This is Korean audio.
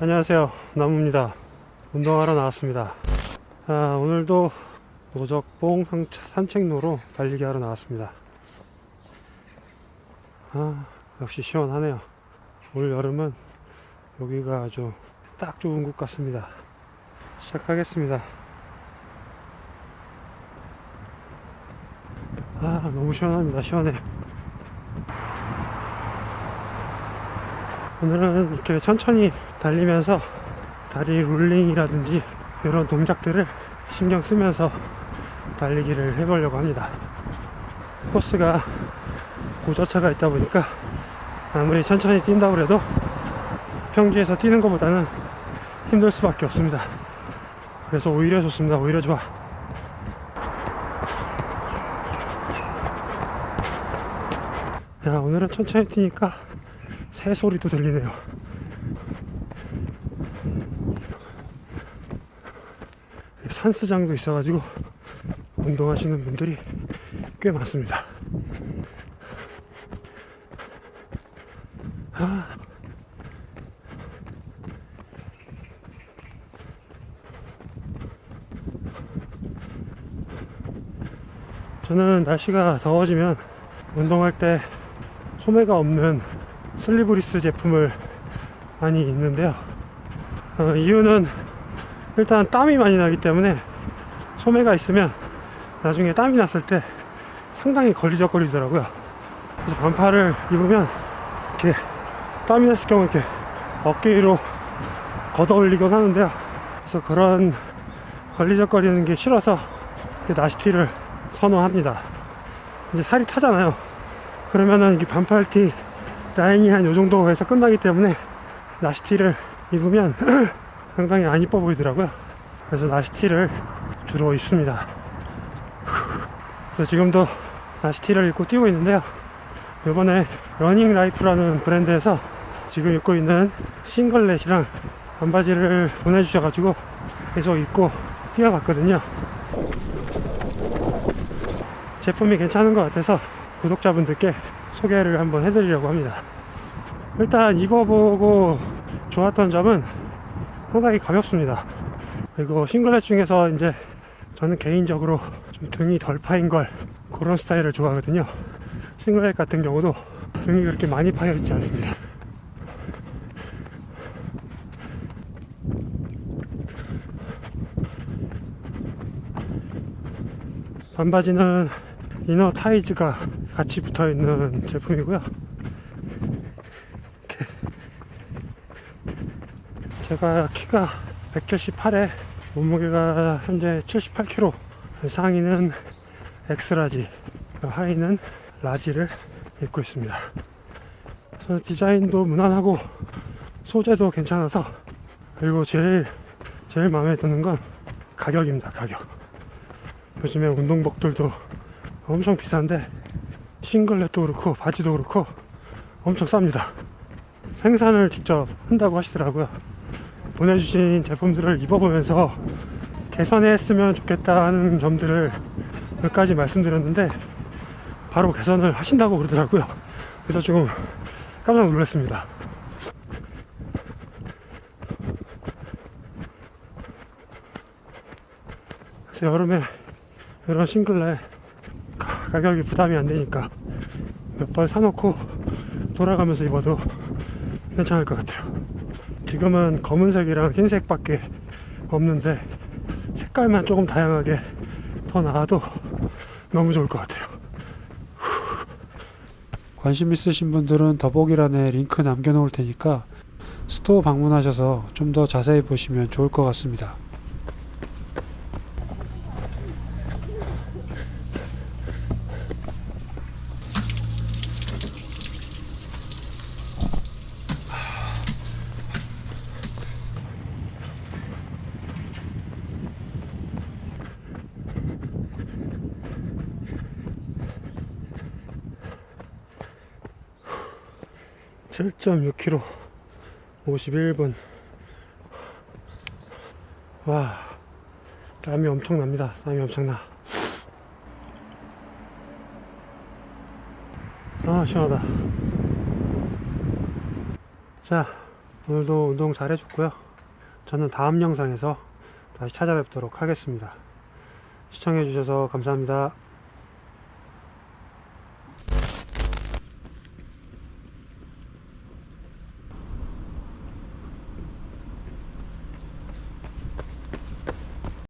안녕하세요. 나무입니다. 운동하러 나왔습니다. 아, 오늘도 노적봉 산- 산책로로 달리기 하러 나왔습니다. 아, 역시 시원하네요. 올 여름은 여기가 아주 딱 좋은 곳 같습니다. 시작하겠습니다. 아, 너무 시원합니다. 시원해. 오늘은 이렇게 천천히 달리면서 다리 롤링이라든지 이런 동작들을 신경 쓰면서 달리기를 해보려고 합니다. 코스가 고저차가 있다 보니까 아무리 천천히 뛴다고 해도 평지에서 뛰는 것보다는 힘들 수밖에 없습니다. 그래서 오히려 좋습니다. 오히려 좋아. 야, 오늘은 천천히 뛰니까 새 소리도 들리네요. 산수장도 있어가지고 운동하시는 분들이 꽤 많습니다. 아. 저는 날씨가 더워지면 운동할 때 소매가 없는 슬리브리스 제품을 많이 입는데요. 어, 이유는 일단 땀이 많이 나기 때문에 소매가 있으면 나중에 땀이 났을 때 상당히 걸리적거리더라고요. 그래서 반팔을 입으면 이렇게 땀이 났을 경우 이렇게 어깨 위로 걷어 올리곤 하는데요. 그래서 그런 걸리적거리는 게 싫어서 나시티를 선호합니다. 이제 살이 타잖아요. 그러면은 이게 반팔티 라인이 한 요 정도 에서 끝나기 때문에 나시티를 입으면 상당히 안 이뻐 보이더라고요. 그래서 나시티를 주로 입습니다. 그래서 지금도 나시티를 입고 뛰고 있는데요. 이번에 러닝 라이프라는 브랜드에서 지금 입고 있는 싱글렛이랑 반바지를 보내주셔가지고 계속 입고 뛰어봤거든요. 제품이 괜찮은 것 같아서 구독자분들께 소개를 한번 해드리려고 합니다. 일단 입어보고 좋았던 점은 상당히 가볍습니다. 그리고 싱글렛 중에서 이제 저는 개인적으로 좀 등이 덜 파인 걸 그런 스타일을 좋아하거든요. 싱글렛 같은 경우도 등이 그렇게 많이 파여 있지 않습니다. 반바지는 이너 타이즈가 같이 붙어 있는 제품이고요. 이렇게 제가 키가 178에 몸무게가 현재 78kg, 상의는 엑스라지, 하의는 라지를 입고 있습니다. 저는 디자인도 무난하고 소재도 괜찮아서 그리고 제일 제일 마음에 드는 건 가격입니다. 가격. 요즘에 운동복들도 엄청 비싼데 싱글렛도 그렇고 바지도 그렇고 엄청 쌉니다. 생산을 직접 한다고 하시더라고요. 보내주신 제품들을 입어보면서 개선했으면 좋겠다는 점들을 몇 가지 말씀드렸는데 바로 개선을 하신다고 그러더라고요. 그래서 조금 깜짝 놀랐습니다. 그래서 여름에 이런 싱글렛 가- 가격이 부담이 안 되니까 몇 벌 사놓고 돌아가면서 입어도 괜찮을 것 같아요. 지금은 검은색이랑 흰색밖에 없는데 색깔만 조금 다양하게 더 나와도 너무 좋을 것 같아요. 관심 있으신 분들은 더보기란에 링크 남겨놓을 테니까 스토어 방문하셔서 좀 더 자세히 보시면 좋을 것 같습니다. (7.6km) 51분 와 땀이 엄청납니다 땀이 엄청나 아 시원하다 자 오늘도 운동 잘 해줬고요. 저는 다음 영상에서 다시 찾아뵙도록 하겠습니다. 시청해주셔서 감사합니다.